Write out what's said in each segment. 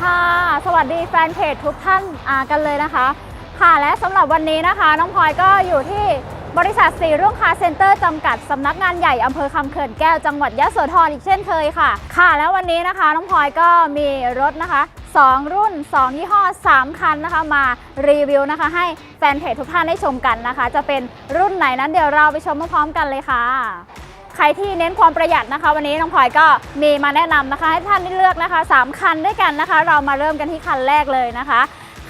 สวัสดีค่ะ สวัสดีแฟนเพจทุกท่านกันเลยนะคะ ค่ะและสำหรับวันนี้นะคะ น้องพลอยก็อยู่ที่บริษัทสีรุ่งคาเซ็นเตอร์จำกัดสำนักงานใหญ่อำเภอคำเขื่อนแก้วจังหวัดยะโสธรอีกเช่นเคยค่ะ ค่ะ แล้ววันนี้นะคะ น้องพลอยก็มีรถนะคะ 2 รุ่น 2 ยี่ห้อ 3 คันนะคะ มารีวิวนะคะ ให้แฟนเพจทุกท่านได้ชมกันนะคะ จะเป็นรุ่นไหนนั้นเดี๋ยวเราไปชมพร้อมกันเลยค่ะ รที่เน้นความประหยัดนะคะ วันนี้น้องพลอยก็มีมาแนะนำนะคะ ให้ท่านได้เลือกนะคะ 3 คันด้วยกันนะคะ เรามาเริ่มกันที่คันแรกเลยนะคะ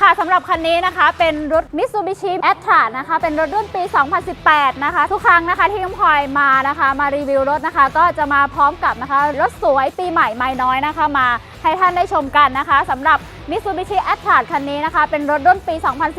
ค่ะสำหรับคันนี้นะคะเป็นรถ Mitsubishi a t r a นะคะ เป็นรถรุ่นปี 2018 นะคะ ทุกครั้งนะคะที่น้องพลอยมานะคะ มารีวิวรถนะคะ ก็จะมาพร้อมกับนะคะ รถสวยปีใหม่ไม่น้อยนะคะ มาให้ท่านได้ชมกันนะคะสำหรับ Mitsubishi a t r a คันนี้นะคะ เป็นรถรุ่นปี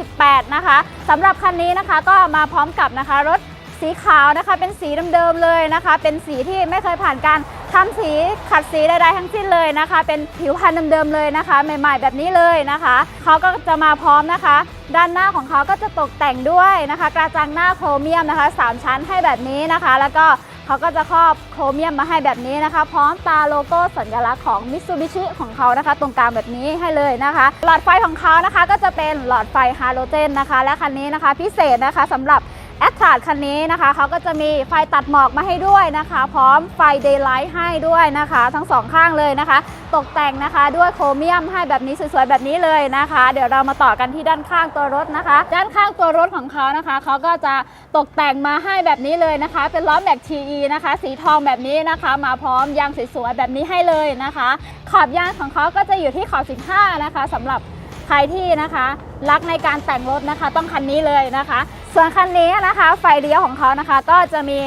2018 นะคะสำหรับคันนี้นะคะก็มาพร้อมกับนะคะรถ สีขาวนะคะเป็นสีเดิมๆเลยนะคะ เป็นสีที่ไม่เคยผ่านการทำสีขัดสีใดๆทั้งสิ้นเลยนะคะ เป็นผิวพรรณเดิมๆเลยนะคะ ใหม่ๆแบบนี้เลยนะคะเขาก็จะมาพร้อมนะคะ ด้านหน้าของเขาก็จะตกแต่งด้วยนะคะ กระจังหน้าโครเมียมนะคะ 3 ชั้นให้แบบนี้นะคะ แล้วก็เขาก็จะครอบโครเมียมมาให้แบบนี้นะคะ พร้อมตาโลโก้สัญลักษณ์ของมิ t ซูบิชิของเขานะคะ ตรงกลางแบบนี้ให้เลยนะคะ หลอดไฟของเขานะคะก็จะเป็นหลอดไฟฮาโลเจนนะคะ และคันนี้นะคะพิเศษนะคะสำหรับ แอดทาดคันนี้นะคะเขาก็จะมีไฟตัดหมอกมาให้ด้วยนะคะ พร้อมไฟเดย์ไลท์ให้ด้วยนะคะ ทั้งสองข้างเลยนะคะ ตกแต่งนะคะด้วยโครเมียมให้แบบนี้สวยๆแบบนี้เลยนะคะ เดี๋ยวเรามาต่อกันที่ด้านข้างตัวรถนะคะ ด้านข้างตัวรถของเขานะคะเขาก็จะตกแต่งมาให้แบบนี้เลยนะคะ เป็นล้อแม็กทีอีนะคะ สีทองแบบนี้นะคะ มาพร้อมยางสวยๆแบบนี้ให้เลยนะคะ ขอบยางของเขาก็จะอยู่ที่ขอบ15นะคะสำหรับใครที่นะคะ รักในการแต่งรถนะคะ ต้องคันนี้เลยนะคะ ส่วนคันนี้นะคะ ไฟเลี้ยวของเขานะคะ ก็จะมี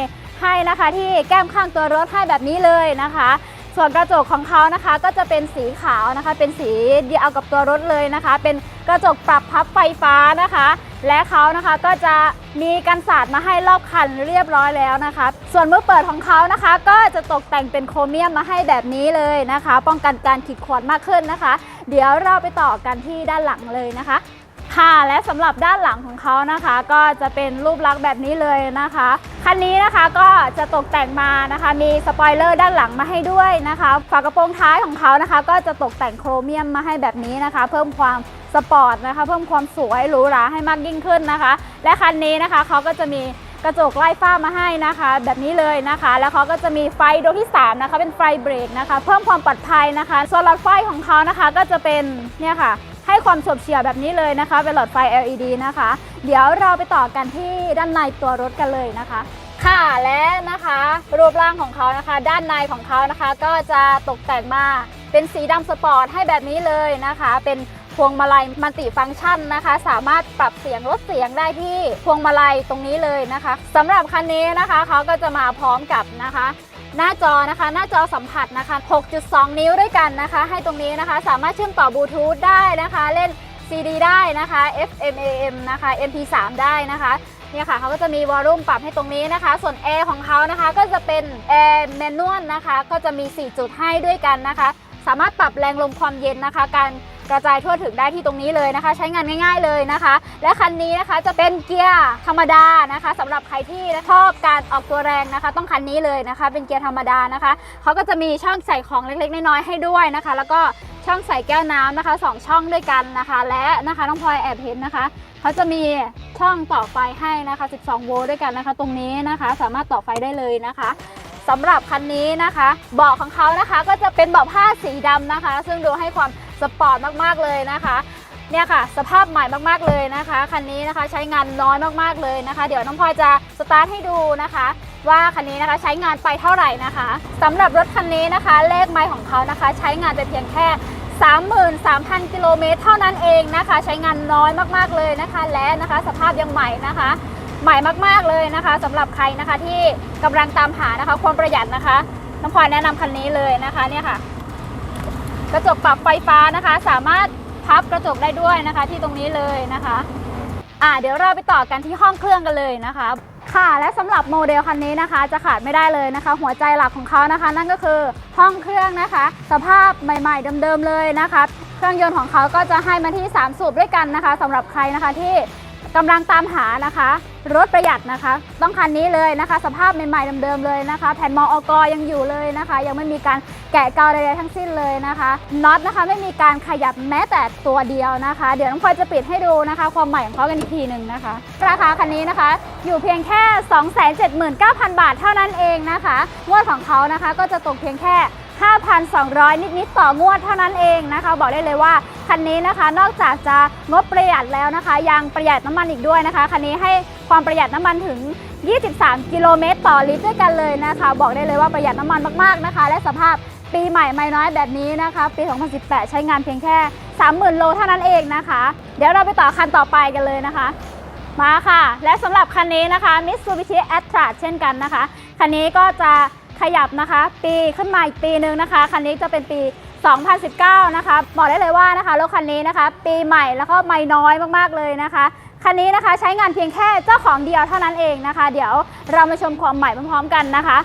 ให้นะคะที่แก้มข้างตัวรถให้แบบนี้เลยนะคะ ส่วนกระจกของเขานะคะก็จะเป็นสีขาวนะคะ เป็นสีเดียวกับตัวรถเลยนะคะ เป็นกระจกปรับพับไฟฟ้านะคะ และเขานะคะก็จะมีกันสาดมาให้รอบคันเรียบร้อยแล้วนะคะ ส่วนมือเปิดของเขานะคะ ก็จะตกแต่งเป็นโครเมียมมาให้แบบนี้เลยนะคะ ป้องกันการขีดข่วนมากขึ้นนะคะ เดี๋ยวเราไปต่อกันที่ด้านหลังเลยนะคะ ค่ะและสำหรับด้านหลังของเขานะคะ ก็จะเป็นรูปลักษณ์แบบนี้เลยนะคะคันนี้นะคะก็จะตกแต่งมานะคะ มีสปอยเลอร์ด้านหลังมาให้ด้วยนะคะฝากระโปรงท้ายของเขานะคะ ก็จะตกแต่งโครเมียมมาให้แบบนี้นะคะ เพิ่มความสปอร์ตนะคะ เพิ่มความสวยหรูหราให้มากยิ่งขึ้นนะคะ และคันนี้นะคะเขาก็จะมีกระจกไล่ฟ้ามาให้นะคะ แบบนี้เลยนะคะ แล้วเขาก็จะมีไฟดวงที่สามนะคะ เป็นไฟเบรกนะคะ เพิ่มความปลอดภัยนะคะส่วนหลอดไฟของเขานะคะก็จะเป็นเนี่ยค่ะ ให้ความฉบเฉี่ยวแบบนี้เลยนะคะเป็นหลอดไฟ LED นะคะ เดี๋ยวเราไปต่อกันที่ด้านในตัวรถกันเลยนะคะค่ะและนะคะรูปร่างของเขานะคะ ด้านในของเขานะคะ ก็จะตกแต่งมาเป็นสีดำสปอร์ตให้แบบนี้เลยนะคะ เป็นพวงมาลัยมัลติฟังก์ชันนะคะ สามารถปรับเสียงลดเสียงได้ที่พวงมาลัยตรงนี้เลยนะคะสำหรับคันนี้นะคะเขาก็จะมาพร้อมกับนะคะ หน้าจอนะคะ หน้าจอสัมผัสนะคะ 6.2 นิ้วด้วยกันนะคะ ให้ตรงนี้นะคะ สามารถเชื่อมต่อบลูทูธได้นะคะ เล่น CD ได้นะคะ FM AM นะคะ MP3 ได้นะคะเนี่ยค่ะเขาก็จะมีวอลลุ่มปรับให้ตรงนี้นะคะ ส่วนแอร์ของเขานะคะก็จะเป็นแอร์แมนนวลนะคะ ก็จะมี 4 จุดให้ด้วยกันนะคะ สามารถปรับแรงลมความเย็นนะคะ การ กระจายทั่วถึงได้ที่ตรงนี้เลยนะคะ ใช้งานง่าย ๆเลยนะคะ และคันนี้นะคะจะเป็นเกียร์ธรรมดานะคะสำหรับใครที่ชอบการออกตัวแรงนะคะ ต้องคันนี้เลยนะคะ เป็นเกียร์ธรรมดานะคะเขาก็จะมีช่องใส่ของเล็กๆ น้อยๆให้ด้วยนะคะ แล้วก็ช่องใส่แก้วน้ำนะคะสองช่องด้วยกันนะคะ และนะคะน้องพลอยแอบเห็นนะคะเขาจะมีช่องต่อไฟให้นะคะ 12 โวลต์ด้วยกันนะคะ ตรงนี้นะคะ สามารถต่อไฟได้เลยนะคะสำหรับคันนี้นะคะ เบาะของเขานะคะก็จะเป็นเบาะผ้าสีดำนะคะ ซึ่งดูให้ความ ปอร์ตมากๆเลยนะคะเนี่ยค่ะ สภาพใหม่มากๆเลยนะคะคันนี้นะคะใช้งานน้อยมากๆเลยนะคะ เดี๋ยวน้องพลอยจะสตาร์ทให้ดูนะคะ ว่าคันนี้นะคะใช้งานไปเท่าไหร่นะคะสำหรับรถคันนี้นะคะ เลขไมล์ของเขานะคะ ใช้งานไปเพียงแค่ 33,000 กิโลเมตรเท่านั้นเองนะคะ ใช้งานน้อยมากๆเลยนะคะ และนะคะสภาพยังใหม่นะคะ ใหม่มากๆเลยนะคะสำหรับใครนะคะที่กำลังตามหานะคะ ความประหยัดนะคะน้องพลอยแนะนำคันนี้เลยนะคะเนี่ยค่ะ กระจกปรับไฟฟ้านะคะ สามารถพับกระจกได้ด้วยนะคะ ที่ตรงนี้เลยนะคะอ่าเดี๋ยวเราไปต่อกันที่ห้องเครื่องกันเลยนะคะ ค่ะและสำหรับโมเดลคันนี้นะคะ จะขาดไม่ได้เลยนะคะ หัวใจหลักของเขานะคะ นั่นก็คือห้องเครื่องนะคะ สภาพใหม่ ๆ เดิมๆเลยนะคะ เครื่องยนต์ของเขาก็จะให้มาที่ 3 สูบด้วยกันนะคะสำหรับใครนะคะที่ กำลังตามหานะคะ รถประหยัดนะคะ ต้องคันนี้เลยนะคะ สภาพใหม่ๆเดิมๆเลยนะคะ แผ่นมออกยังอยู่เลยนะคะ ยังไม่มีการแกะเกาใดๆทั้งสิ้นเลยนะคะน็อตนะคะไม่มีการขยับแม้แต่ตัวเดียวนะคะ เดี๋ยวน้องพลอยจะปิดให้ดูนะคะ ความใหม่ของเขากันอีกทีหนึ่งนะคะ ราคาคันนี้นะคะ อยู่เพียงแค่ 279,000 บาทเท่านั้นเองนะคะงวดของเขานะคะก็จะตกเพียงแค่ 5,200 นิดๆต่องวดเท่านั้นเองนะคะ บอกได้เลยว่าคันนี้นะคะนอกจากจะงบประหยัดแล้วนะคะ ยังประหยัดน้ำมันอีกด้วยนะคะคันนี้ให้ความประหยัดน้ำมันถึง 23 กิโลเมตรต่อลิตรด้วยกันเลยนะคะ บอกได้เลยว่าประหยัดน้ำมันมากๆนะคะ และสภาพปีใหม่ไม่น้อยแบบนี้นะคะ ปี 2018 ใช้งานเพียงแค่ 30,000 โลเท่านั้นเองนะคะ เดี๋ยวเราไปต่อคันต่อไปกันเลยนะคะ มาค่ะ และสำหรับคันนี้นะคะ Mitsubishi a t t r a เช่นกันนะคะ คันนี้ก็จะ ขยับนะคะ ปีขึ้นมาอีกปีหนึ่งนะคะ คันนี้จะเป็นปี 2019 นะคะ บอกได้เลยว่านะคะรถคันนี้นะคะ ปีใหม่แล้วก็ไม่น้อยมากๆเลยนะคะ คันนี้นะคะใช้งานเพียงแค่เจ้าของเดียวเท่านั้นเองนะคะ เดี๋ยวเรามาชมความใหม่พร้อมๆกันนะคะ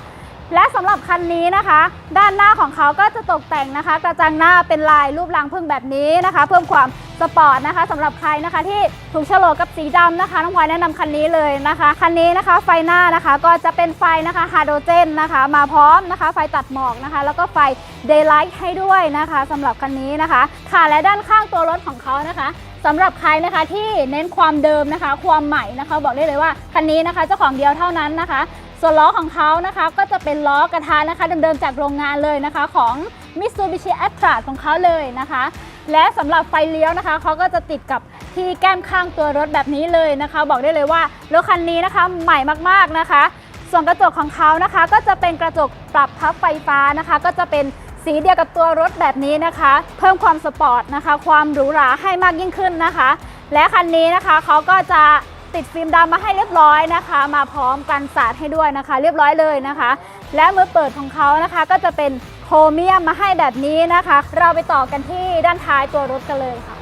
และสำหรับคันนี้นะคะ ด้านหน้าของเขาก็จะตกแต่งนะคะ กระจังหน้าเป็นลายรูปรังพึ่งแบบนี้นะคะ เพิ่มความ สปอร์ตนะคะสำหรับใครนะคะที่ถูกฉลกกับสีดำนะคะน้องพลอยแนะนำคันนี้เลยนะคะ คันนี้นะคะไฟหน้านะคะก็จะเป็นไฟนะคะฮาโดรเจนนะคะ มาพร้อมนะคะ ไฟตัดหมอกนะคะ แล้วก็ไฟเดย์ไลท์ให้ด้วยนะคะสำหรับคันนี้นะคะ ค่ะและด้านข้างตัวรถของเขานะคะสำหรับใครนะคะที่เน้นความเดิมนะคะ ความใหม่นะคะ บอกได้เลยว่าคันนี้นะคะเจ้าของเดียวเท่านั้นนะคะ ส่วนล้อของเขานะคะก็จะเป็นล้อกระทะนะคะเดิมๆจากโรงงานเลยนะคะ ของ Mitsubishi a t t r a ของเขาเลยนะคะ และสำหรับไฟเลี้ยวนะคะเขาก็จะติดกับที่แก้มข้างตัวรถแบบนี้เลยนะคะ บอกได้เลยว่ารถคันนี้นะคะใหม่มากๆนะคะ ส่วนกระจกของเขานะคะ ก็จะเป็นกระจกปรับพับไฟฟ้านะคะ ก็จะเป็นสีเดียวกับตัวรถแบบนี้นะคะ เพิ่มความสปอร์ตนะคะ ความหรูหราให้มากยิ่งขึ้นนะคะ และคันนี้นะคะเขาก็จะติดฟิล์มดำมาให้เรียบร้อยนะคะ มาพร้อมกันสาดให้ด้วยนะคะ เรียบร้อยเลยนะคะ และมือเปิดของเขานะคะ ก็จะเป็นโครเมียมมาให้แบบนี้นะคะ เราไปต่อกันที่ด้านท้ายตัวรถกันเลยค่ะ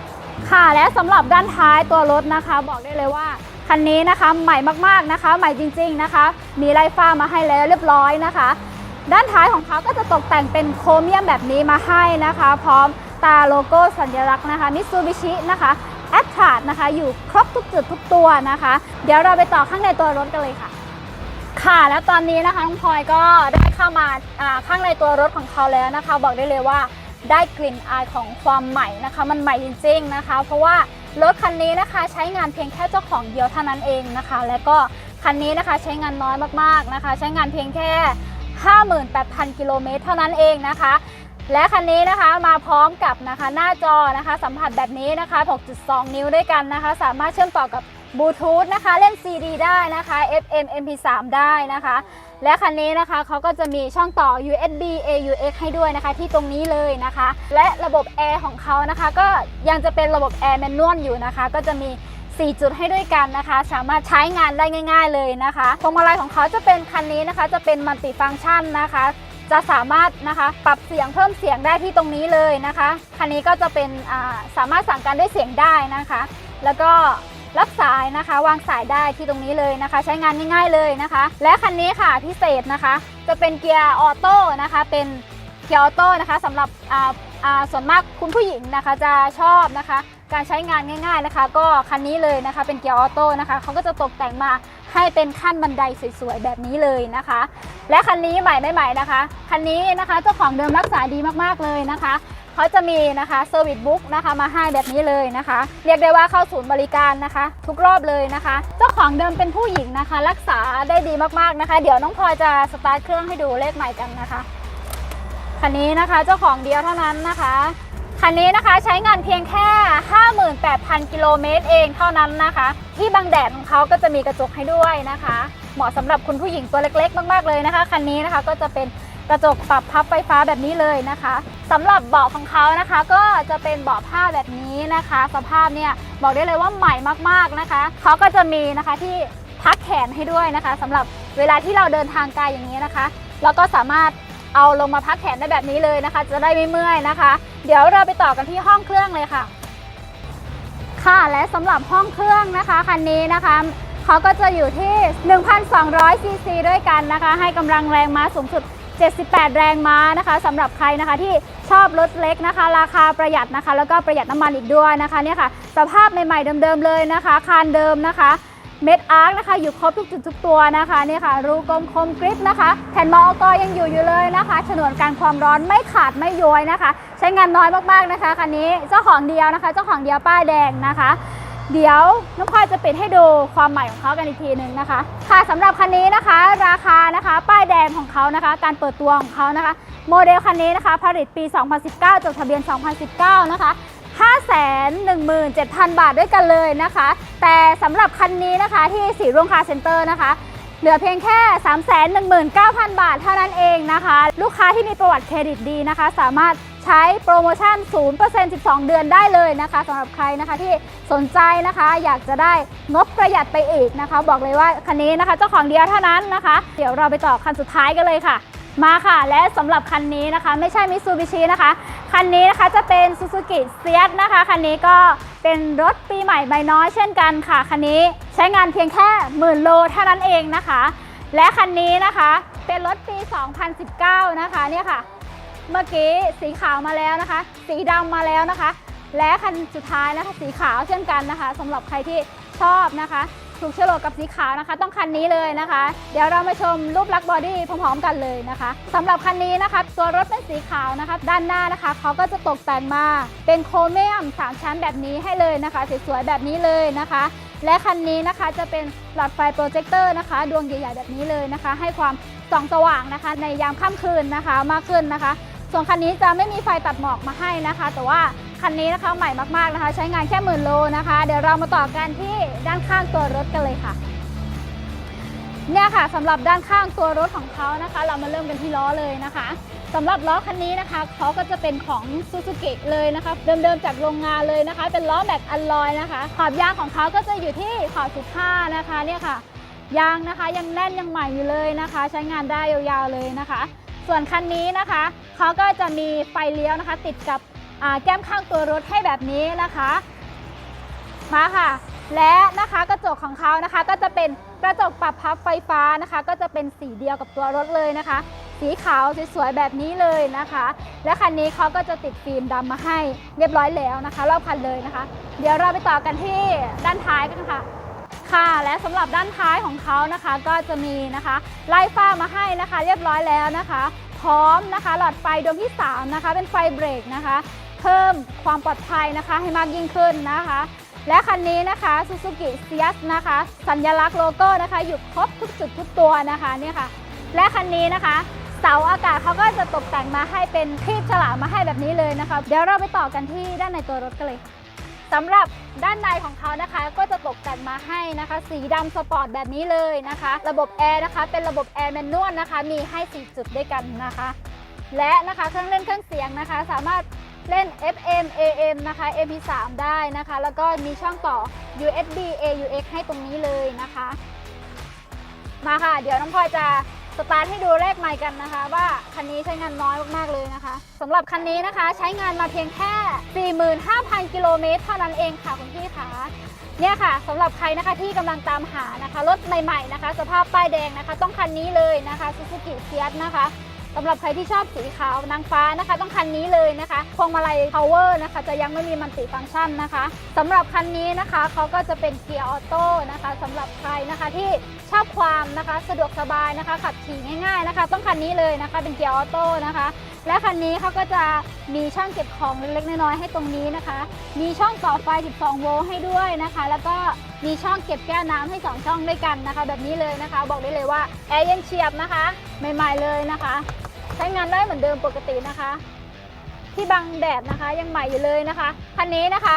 ค่ะและสำหรับด้านท้ายตัวรถนะคะ บอกได้เลยว่าคันนี้นะคะใหม่มากๆนะคะ ใหม่จริง ๆนะคะ มีไลฟ้ามาให้แล้วเรียบร้อยนะคะ ด้านท้ายของเขาก็จะตกแต่งเป็นโครเมียมแบบนี้มาให้นะคะ พร้อมตาโลโก้สัญลักษณ์นะคะมิซูบิชินะคะแอ t ท a ดนะคะ อยู่ครบทุกจุดทุกตัวนะคะ เดี๋ยวเราไปต่อข้างในตัวรถกันเลยค่ะ ค่ะแล้วตอนนี้นะคะน้องพลอยก็ได้เข้ามาข้างในตัวรถของเขาแล้วนะคะ บอกได้เลยว่าได้กลิ่นอายของความใหม่นะคะ มันใหม่จริง ๆนะคะ เพราะว่ารถคันนี้นะคะใช้งานเพียงแค่เจ้าของเดียวเท่านั้นเองนะคะ และก็คันนี้นะคะใช้งานน้อยมากๆนะคะ ใช้งานเพียงแค่ 58,000 กิโลเมตรเท่านั้นเองนะคะ และคันนี้นะคะมาพร้อมกับนะคะหน้าจอนะคะ สัมผัสแบบนี้นะคะ 6.2 นิ้วด้วยกันนะคะ สามารถเชื่อมต่อกับ บลูทูธนะคะเล่น CD ได้นะคะ FM MP3 ได้นะคะ และคันนี้นะคะเขาก็จะมีช่องต่อ USB AUX ให้ด้วยนะคะ ที่ตรงนี้เลยนะคะ และระบบแอร์ของเขานะคะ ก็ยังจะเป็นระบบแอร์แมนนวลอยู่นะคะ ก็จะมี 4 จุดให้ด้วยกันนะคะ สามารถใช้งานได้ง่าย ๆ เลยนะคะพวงมาลัยของเขาจะเป็นคันนี้นะคะ จะเป็นมัลติฟังก์ชันนะคะจะสามารถนะคะปรับเสียงเพิ่มเสียงได้ที่ตรงนี้เลยนะคะ คันนี้ก็จะเป็นสามารถสั่งการด้วยเสียงได้นะคะ แล้วก็ รับสายนะคะ วางสายได้ที่ตรงนี้เลยนะคะ ใช้งานง่ายๆเลยนะคะ และคันนี้ค่ะพิเศษนะคะ จะเป็นเกียร์ออโต้นะคะ เป็นเกียร์ออโต้นะคะสำหรับอ่าอ่าส่วนมากคุณผู้หญิงนะคะจะชอบนะคะ การใช้งานง่ายๆนะคะ ก็คันนี้เลยนะคะ เป็นเกียร์ออโต้นะคะเขาก็จะตกแต่งมาให้เป็นขั้นบันไดสวยๆแบบนี้เลยนะคะ และคันนี้ใหม่ไม่ใหม่นะคะคันนี้นะคะเจ้าของเดิมรักษาดีมากๆเลยนะคะ เขาจะมีนะคะเซอร์วิสบุ๊กนะคะมาให้แบบนี้เลยนะคะ เรียกได้ว่าเข้าศูนย์บริการนะคะ ทุกรอบเลยนะคะ เจ้าของเดิมเป็นผู้หญิงนะคะ รักษาได้ดีมากๆนะคะ เดี๋ยวน้องพลอยจะสตาร์ทเครื่องให้ดูเลขใหม่กันนะคะคันนี้นะคะเจ้าของเดียวเท่านั้นนะคะคันนี้นะคะใช้งานเพียงแค่ 58,000 กิโลเมตรเองเท่านั้นนะคะ ที่บังแดดของเขาก็จะมีกระจกให้ด้วยนะคะ เหมาะสำหรับคุณผู้หญิงตัวเล็กๆ มากๆเลยนะคะคันนี้นะคะก็จะเป็น กระจกปรับพับไฟฟ้าแบบนี้เลยนะคะสำหรับเบาะของเขานะคะ ก็จะเป็นเบาะผ้าแบบนี้นะคะ สภาพเนี่ยบอกได้เลยว่าใหม่มากๆนะคะเขาก็จะมีนะคะที่พักแขนให้ด้วยนะคะสำหรับเวลาที่เราเดินทางไกลอย่างนี้นะคะเราก็สามารถเอาลงมาพักแขนได้แบบนี้เลยนะคะ จะได้ไม่เมื่อยนะคะ เดี๋ยวเราไปต่อกันที่ห้องเครื่องเลยค่ะ ค่ะและสำหรับห้องเครื่องนะคะคันนี้นะคะเขาก็จะอยู่ที่ 1,200ซีซีด้วยกันนะคะ ให้กำลังแรงม้าสูงสุด 78 แรงม้านะคะสำหรับใครนะคะที่ชอบรถเล็กนะคะ ราคาประหยัดนะคะ แล้วก็ประหยัดน้ำมันอีกด้วยนะคะเนี่ยค่ะสภาพใหม่ๆเดิมๆเลยนะคะ คานเดิมนะคะเม็ดอาร์คนะคะอยู่ครบทุกจุดทุกตัวนะคะเนี่ยค่ะ รูกลมคมกริปนะคะ แผ่นมอกยังอยู่อยู่เลยนะคะฉนวนการความร้อนไม่ขาดไม่ย้อยนะคะ ใช้งานน้อยมากๆนะคะคันนี้เจ้าของเดียวนะคะ เจ้าของเดียวป้ายแดงนะคะ เดี๋ยวน้องพลอยจะปิดให้ดูความใหม่ของเขากันอีกทีหนึ่งนะคะ ค่ะสำหรับคันนี้นะคะ ราคานะคะ ป้ายแดงของเขานะคะ การเปิดตัวของเขานะคะ โมเดลคันนี้นะคะ ผลิตปี 2019 จดทะเบียน 2019 นะคะ 517,000 บาทด้วยกันเลยนะคะ แต่สำหรับคันนี้นะคะที่สีรุ่งคาร์เซ็นเตอร์นะคะเหลือเพียงแค่ 319,000 บาทเท่านั้นเองนะคะ ลูกค้าที่มีประวัติเครดิตดีนะคะ สามารถ ใช้โปรโมชั่น 0% 12 เดือนได้เลยนะคะสำหรับใครนะคะที่สนใจนะคะอยากจะได้งบประหยัดไปอีกนะคะ บอกเลยว่าคันนี้นะคะเจ้าของเดียวเท่านั้นนะคะ เดี๋ยวเราไปต่อคันสุดท้ายกันเลยค่ะ มาค่ะและสำหรับคันนี้นะคะ ไม่ใช่มิซูบิชินะคะ คันนี้นะคะจะเป็น Suzuki s i a t นะคะ คันนี้ก็เป็นรถปีใหม่ใบน้อยเช่นกันค่ะ คันนี้ใช้งานเพียงแค่หมื่นโลเท่านั้นเองนะคะ และคันนี้นะคะเป็นรถปี 2019 นะคะเนี่ยค่ะ เมื่อกี้สีขาวมาแล้วนะคะ สีดำมาแล้วนะคะ และคันสุดท้ายนะคะ สีขาวเช่นกันนะคะสำหรับใครที่ชอบนะคะถูกโฉลกกับสีขาวนะคะ ต้องคันนี้เลยนะคะ เดี๋ยวเรามาชมรูปลักษณ์บอดี้พร้อมๆกันเลยนะคะสำหรับคันนี้นะคะ ตัวรถเป็นสีขาวนะคะ ด้านหน้านะคะเขาก็จะตกแต่งมาเป็นโครเมียมสามชั้นแบบนี้ให้เลยนะคะสวยๆแบบนี้เลยนะคะ และคันนี้นะคะจะเป็นหลอดไฟโปรเจคเตอร์นะคะ ดวงใหญ่ๆแบบนี้เลยนะคะ ให้ความส่องสว่างนะคะ ในยามค่ำคืนนะคะมากขึ้นนะคะ ส่วนคันนี้จะไม่มีไฟตัดหมอกมาให้นะคะ แต่ว่าคันนี้นะคะใหม่มากๆนะคะ ใช้งานแค่หมื่นโลนะคะ เดี๋ยวเรามาต่อกันที่ด้านข้างตัวรถกันเลยค่ะเนี่ยค่ะสำหรับด้านข้างตัวรถของเขานะคะ เรามาเริ่มกันที่ล้อเลยนะคะสำหรับล้อคันนี้นะคะเขาก็จะเป็นของ Suzuki เลยนะคะเดิมๆจากโรงงานเลยนะคะ เป็นล้อแม็กอัลลอยนะคะ ขอบยางของเขาก็จะอยู่ที่ขอบ15นะคะเนี่ยค่ะยางนะคะยังแน่นยังใหม่อยู่เลยนะคะ ใช้งานได้ยาวๆเลยนะคะ ส่วนคันนี้นะคะเขาก็จะมีไฟเลี้ยวนะคะ ติดกับแก้มข้างตัวรถให้แบบนี้นะคะมาค่ะ และนะคะกระจกของเขานะคะ ก็จะเป็นกระจกปรับพับไฟฟ้านะคะ ก็จะเป็นสีเดียวกับตัวรถเลยนะคะ สีขาวสวยๆแบบนี้เลยนะคะ และคันนี้เขาก็จะติดฟิล์มดำมาให้เรียบร้อยแล้วนะคะรอบคันเลยนะคะ เดี๋ยวเราไปต่อกันที่ด้านท้ายกันค่ะ ค่ะ และสำหรับด้านท้ายของเขานะคะก็จะมีนะคะไล่ฟ้ามาให้นะคะ เรียบร้อยแล้วนะคะ พร้อมนะคะ หลอดไฟดวงที่ 3 นะคะ เป็นไฟเบรกนะคะ เพิ่มความปลอดภัยนะคะให้มากยิ่งขึ้นนะคะ และคันนี้นะคะ Suzuki s i a s นะคะ สัญลักษณ์โลโก้นะคะ อยู่ครบทุกจุดทุกตัวนะคะเนี่ยค่ะ และคันนี้นะคะเสาอากาศเขาก็จะตกแต่งมาให้เป็นครีบฉลามมาให้แบบนี้เลยนะคะ เดี๋ยวเราไปต่อกันที่ด้านในตัวรถกันเลยค่ะ สำหรับด้านในของเขานะคะก็จะตกแต่งมาให้นะคะ สีดำสปอร์ตแบบนี้เลยนะคะ ระบบแอร์นะคะ เป็นระบบแอร์แมนนวลนะคะ มีให้ 4 จุดด้วยกันนะคะ และนะคะเครื่องเล่นเครื่องเสียงนะคะ สามารถเล่น FM AM นะคะ MP3 ได้นะคะ แล้วก็มีช่องต่อ USB AUX ให้ตรงนี้เลยนะคะ มาค่ะ เดี๋ยวน้องพลอยจะ สตาร์ทให้ดูเลขใหม่กันนะคะ ว่าคันนี้ใช้งานน้อยมากๆเลยนะคะสำหรับคันนี้นะคะใช้งานมาเพียงแค่ 45,000 กิโลเมตรเท่านั้นเองค่ะคุณพี่คะเนี่ยค่ะสำหรับใครนะคะที่กำลังตามหานะคะรถใหม่ๆนะคะ สภาพป้ายแดงนะคะ ต้องคันนี้เลยนะคะ Suzuki s i a t นะคะสำหรับใครที่ชอบสีขาวนางฟ้านะคะ ต้องคันนี้เลยนะคะพวงมาลัย power นะคะ จะยังไม่มีมันติฟังก์ชันนะคะสำหรับคันนี้นะคะเขาก็จะเป็นเกียร์ออโต้นะคะสำหรับใครนะคะที่ชอบความนะคะสะดวกสบายนะคะ ขับขี่ง่ายๆนะคะ ต้องคันนี้เลยนะคะเป็นเกียร์ออโต้นะคะ และคันนี้เขาก็จะมีช่องเก็บของเล็กๆน้อยๆให้ตรงนี้นะคะ มีช่องต่อไฟ 12 โวลต์ให้ด้วยนะคะ แล้วก็มีช่องเก็บแก้วน้ำให้ 2 ช่องด้วยกันนะคะ แบบนี้เลยนะคะ บอกได้เลยว่าแอร์เย็นเฉียบนะคะใหม่ๆเลยนะคะ ใช้งานได้เหมือนเดิมปกตินะคะที่บังแดดนะคะยังใหม่อยู่เลยนะคะ คันนี้นะคะ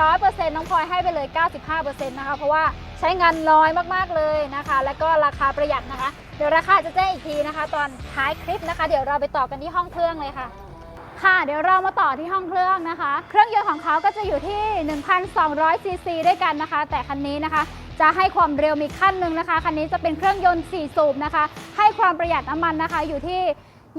100%น้องพลอยให้ไปเลย 95%นะคะ เพราะว่า ใช้งานน้อยมากๆเลยนะคะ แล้วก็ราคาประหยัดนะคะ เดี๋ยวราคาจะแจ้งอีกทีนะคะ ตอนท้ายคลิปนะคะ เดี๋ยวเราไปต่อกันที่ห้องเครื่องเลยค่ะ ค่ะ เดี๋ยวเรามาต่อที่ห้องเครื่องนะคะ เครื่องยนต์ของเขาก็จะอยู่ที่ 1,200ซีซีด้วยกันนะคะ แต่คันนี้นะคะจะให้ความเร็วมีขั้นหนึ่งนะคะ คันนี้จะเป็นเครื่องยนต์ 4 สูบนะคะ ให้ความประหยัดน้ำมันนะคะอยู่ที่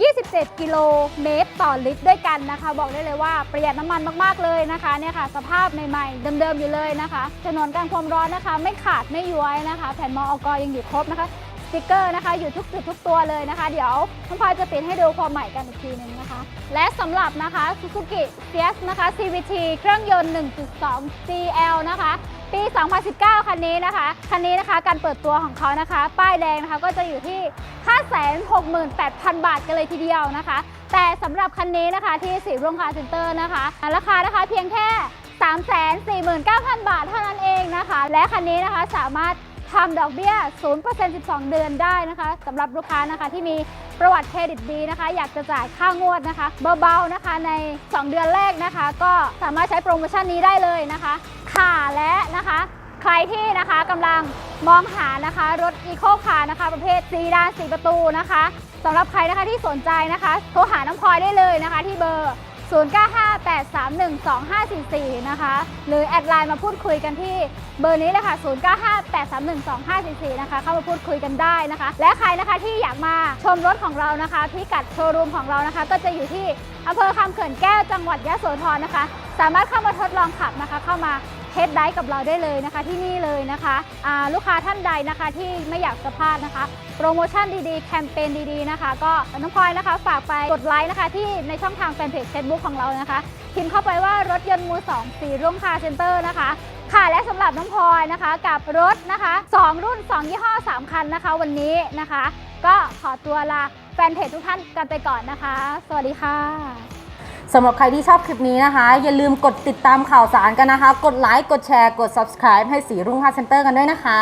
27 กิโลเมตรต่อลิตรด้วยกันนะคะ บอกได้เลยว่าประหยัดน้ำมันมากๆเลยนะคะเนี่ยค่ะสภาพใหม่ๆ เดิมๆอยู่เลยนะคะถนนกันความร้อนนะคะ ไม่ขาดไม่ย้วยนะคะ แผ่นมออกยังอยู่ครบนะคะ ติกเกอร์นะคะ อยู่ทุกจุดทุกตัวเลยนะคะ เดี๋ยวน้องพลอยจะปิดให้ดูความใหม่กันอีกทีหนึงนะคะ และสำหรับนะคะ Suzuki CS นะคะ CVT เครื่องยนต์ 1.2 GL นะคะ ปี 2019 คันนี้นะคะ คันนี้นะคะการเปิดตัวของเขานะคะ ป้ายแดงนะคะก็จะอยู่ที่ 568,000 บาทกันเลยทีเดียวนะคะ แต่สำหรับคันนี้นะคะที่สีรุ่งคาร์เซ็นเตอร์นะคะ ราคานะคะเพียงแค่ 349,000 บาทเท่านั้นเองนะคะ และคันนี้นะคะสามารถ ทำดอกเบี้ย 0% 12 เดือนได้นะคะสำหรับลูกค้านะคะที่มีประวัติเครดิตดีนะคะ อยากจะจ่ายค่างวดนะคะ เบาๆนะคะใน 2 เดือนแรกนะคะ ก็สามารถใช้โปรโมชั่นนี้ได้เลยนะคะ ค่ะและนะคะ ใครที่นะคะกำลังมองหานะคะรถอีโคคาร์นะคะ ประเภทซีดาน4ประตูนะคะสำหรับใครนะคะที่สนใจนะคะ โทรหาน้ำพลอยได้เลยนะคะ ที่เบอร์ 0958312544 นะคะ หรือแอดไลน์มาพูดคุยกันที่เบอร์นี้เลยค่ะ 0958312544 นะคะ เข้ามาพูดคุยกันได้นะคะ และใครนะคะที่อยากมาชมรถของเรานะคะ พิกัดโชว์รูมของเรานะคะ ก็จะอยู่ที่อำเภอคำเขื่อนแก้วจังหวัดยะโสธรนะคะ สามารถเข้ามาทดลองขับนะคะ เข้ามา เทสไดฟ์กับเราได้เลยนะคะที่นี่เลยนะคะลูกค้าท่านใดนะคะที่ไม่อยากจะพลาดนะคะ โปรโมชั่นดีๆ แคมเปญดีๆนะคะ ก็น้องพลอยนะคะฝากไปกดไลค์นะคะที่ในช่องทางแฟนเพจ Facebook ของเรานะคะพิมพ์เข้าไปว่ารถยนต์มือ2สีรุ่งคาร์เซ็นเตอร์นะคะค่ะและสำหรับน้องพลอยนะคะกับรถนะคะ 2 รุ่น 2 ยี่ห้อ 3 คันนะคะ วันนี้นะคะ ก็ขอตัวลาแฟนเพจทุกท่านกันไปก่อนนะคะ สวัสดีค่ะ สำหรับใครที่ชอบคลิปนี้นะคะ อย่าลืมกดติดตามข่าวสารกันนะคะ กดไลค์กดแชร์กด subscribe ให้สีรุ่งค่าเซ็นเตอร์กันด้วยนะคะ